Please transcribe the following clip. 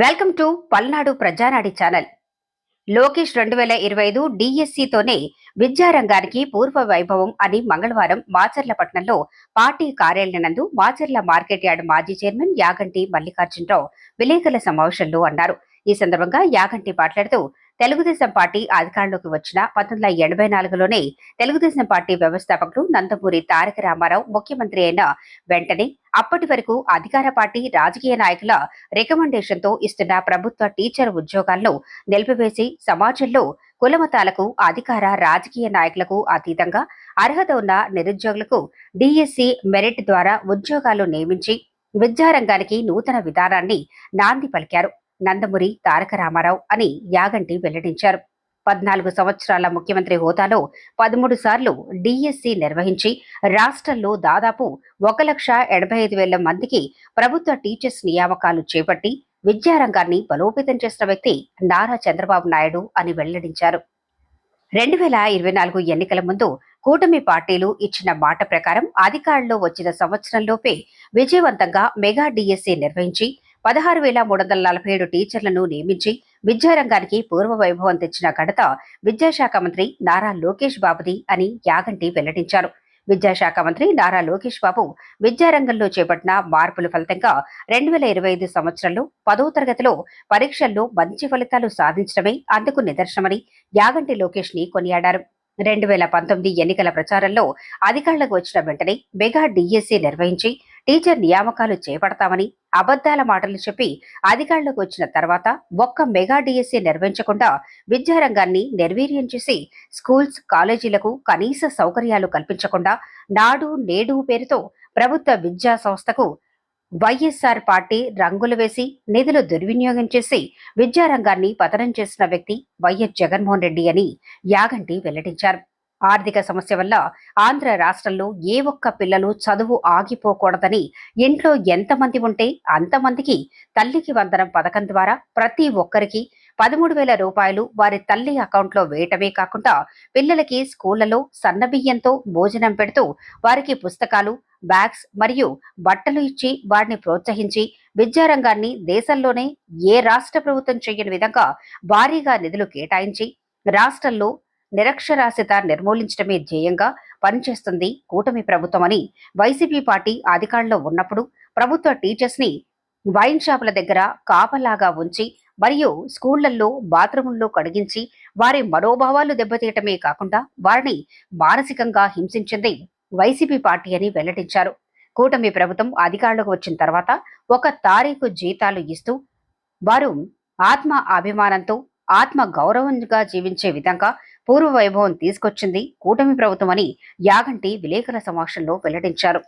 Welcome to Palnadu Prajanadi channel. Lokesh రెండు వేల ఇరవై ఐదు డిఎస్సితోనే విద్యారంగానికి పూర్వ వైభవం అని మంగళవారం మాచర్లపట్నంలో పార్టీ కార్యాలయనందు మాచర్ల మార్కెట్ యార్డ్ మాజీ చైర్మన్ యాగంటి మల్లికార్జునరావు విలేకరుల సమావేశంలో అన్నారు. ఈ సందర్భంగా యాగంటి మాట్లాడుతూ తెలుగుదేశం పార్టీ అధికారంలోకి వచ్చిన పంతొమ్మిది వందల ఎనభై నాలుగులోనే తెలుగుదేశం పార్టీ వ్యవస్థాపకులు నందమూరి తారక రామారావు ముఖ్యమంత్రి అయిన వెంటనే అప్పటి వరకు అధికార పార్టీ రాజకీయ నాయకుల రికమెండేషన్తో ఇస్తున్న ప్రభుత్వ టీచర్ ఉద్యోగాలను నిలిపివేసి సమాజంలో కులమతాలకు అధికార రాజకీయ నాయకులకు అతీతంగా అర్హత ఉన్న నిరుద్యోగులకు డిఎస్సి మెరిట్ ద్వారా ఉద్యోగాలు నియమించి విద్యారంగానికి నూతన విధానాన్ని నాంది పలికారు. నందమూరి తారక రామారావు అని యాగంటి వెల్లడించారు. పద్నాలుగు సంవత్సరాల ముఖ్యమంత్రి హోదాలో పదమూడు సార్లు డిఎస్సి నిర్వహించి రాష్ట్రంలో దాదాపు ఒక లక్ష ఎనభై ఐదు వేల మందికి ప్రభుత్వ టీచర్స్ నియామకాలు చేపట్టి విద్యారంగాన్ని బలోపేతం చేసిన వ్యక్తి నారా చంద్రబాబు నాయుడు అని వెల్లడించారు. రెండు వేల ఇరవై నాలుగు ఎన్నికల ముందు కూటమి పార్టీలు ఇచ్చిన మాట ప్రకారం అధికారంలో వచ్చిన సంవత్సరంలోపే విజయవంతంగా మెగా డిఎస్సి నిర్వహించి పదహారు వేల మూడు వందల నలభై ఏడు టీచర్లను నియమించి విద్యారంగానికి పూర్వ వైభవం తెచ్చిన ఘనత విద్యాశాఖ మంత్రి నారా లోకేష్ బాబుది అని యాగంటి వెల్లడించారు. విద్యాశాఖ మంత్రి నారా లోకేష్ బాబు విద్యారంగంలో చేపట్టిన మార్పుల ఫలితంగా రెండు వేల ఇరవై ఐదు సంవత్సరంలో పదో తరగతిలో పరీక్షల్లో మంచి ఫలితాలు సాధించడమే అందుకు నిదర్శనమని యాగంటి లోకేష్ని కొనియాడారు. రెండు వేల పంతొమ్మిది ఎన్నికల ప్రచారంలో అధికారులకు వచ్చిన వెంటనే మెగా డిఎస్సి నిర్వహించి టీచర్ నియామకాలు చేపడతామని అబద్దాల మాటలు చెప్పి అధికారులకు వచ్చిన తర్వాత ఒక్క మెగా డిఎస్సీ నిర్వహించకుండా విద్యారంగాన్ని నిర్వీర్యం చేసి స్కూల్స్ కాలేజీలకు కనీస సౌకర్యాలు కల్పించకుండా నాడు నేడు పేరుతో ప్రభుత్వ విద్యా సంస్థకు వైఎస్ఆర్ పార్టీ రంగులు వేసి నిధులు దుర్వినియోగం చేసి విద్యారంగాన్ని పతనం చేసిన వ్యక్తి వైఎస్ జగన్మోహన్ రెడ్డి అని యాగంటి వెల్లడించారు. ఆర్థిక సమస్య వల్ల ఆంధ్ర రాష్ట్రంలో ఏ ఒక్క పిల్లలు చదువు ఆగిపోకూడదని ఇంట్లో ఎంతమంది ఉంటే అంతమందికి తల్లికి వందనం పథకం ద్వారా ప్రతి ఒక్కరికి పదమూడు వేల రూపాయలు వారి తల్లి అకౌంట్లో వేయటమే కాకుండా పిల్లలకి స్కూళ్ళలో సన్నబియ్యంతో భోజనం పెడుతూ వారికి పుస్తకాలు బ్యాగ్స్ మరియు బట్టలు ఇచ్చి వారిని ప్రోత్సహించి విద్యారంగాన్ని దేశంలోనే ఏ రాష్ట్ర ప్రభుత్వం చేయని విధంగా భారీగా నిధులు కేటాయించి రాష్ట్రంలో నిరక్షరాస్యత నిర్మూలించడమే ధ్యేయంగా పనిచేస్తుంది కూటమి ప్రభుత్వం అని వైసీపీ పార్టీ అధికారంలో ఉన్నప్పుడు ప్రభుత్వ టీచర్స్ని వైన్ షాపుల దగ్గర కాపలాగా ఉంచి మరియు స్కూళ్ళలో బాత్రూముల్లో కడిగించి వారి మనోభావాలు దెబ్బతీయటమే కాకుండా వారిని మానసికంగా హింసించింది వైసీపీ పార్టీ అని వెల్లడించారు. కూటమి ప్రభుత్వం అధికారంలోకి వచ్చిన తర్వాత ఒక తారీఖు జీతాలు ఇస్తూ వారు ఆత్మ అభిమానంతో ఆత్మ గౌరవంగా జీవించే విధంగా పూర్వ వైభవం తీసుకొచ్చింది కూటమి ప్రభుత్వం అని యాగంటి విలేకరుల సమావేశంలో వెల్లడించారు.